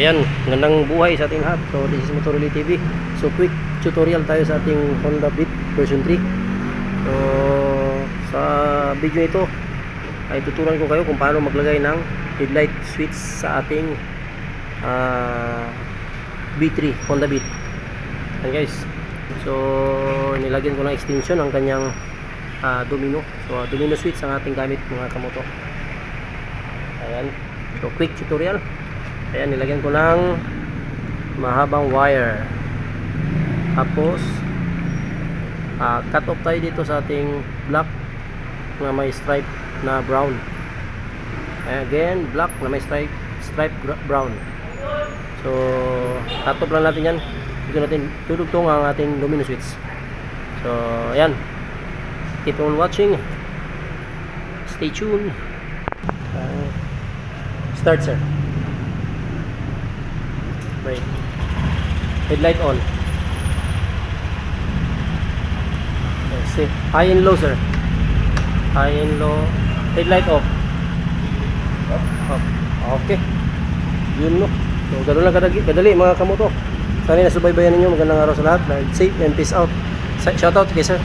ayan, gandang buhay sa ating lahat. So this is Motoroli TV. So quick tutorial tayo sa ating Honda Beat version 3. So sa video ito ay tuturuan ko kayo kung paano maglagay ng headlight switch sa ating ah, B3 Honda Beat. Ayan guys. So nilagyan ko ng extension ang kanyang ah, domino. So domino switch ang ating gamit mga kamoto. Ayan. So quick tutorial. Ayan, nilagyan ko ng mahabang wire. Tapos, ah, cut off tayo dito sa ating black na may stripe na brown. Again, black na may stripe, stripe brown. So, cut off lang natin yan. Dito natin tutugtong ang ating domino switch. So, ayan. Keep on watching. Stay tuned. Ah, start, sir. Right. Headlight on. Okay, see. High and low, sir. High and low. Headlight off. Off. Okay. Yun no. So, ganun lang kadali, kadali mga kamoto. Sana nasubaybayan ninyo. Magandang araw sa lahat. Safe and peace out. Shout out kay sir.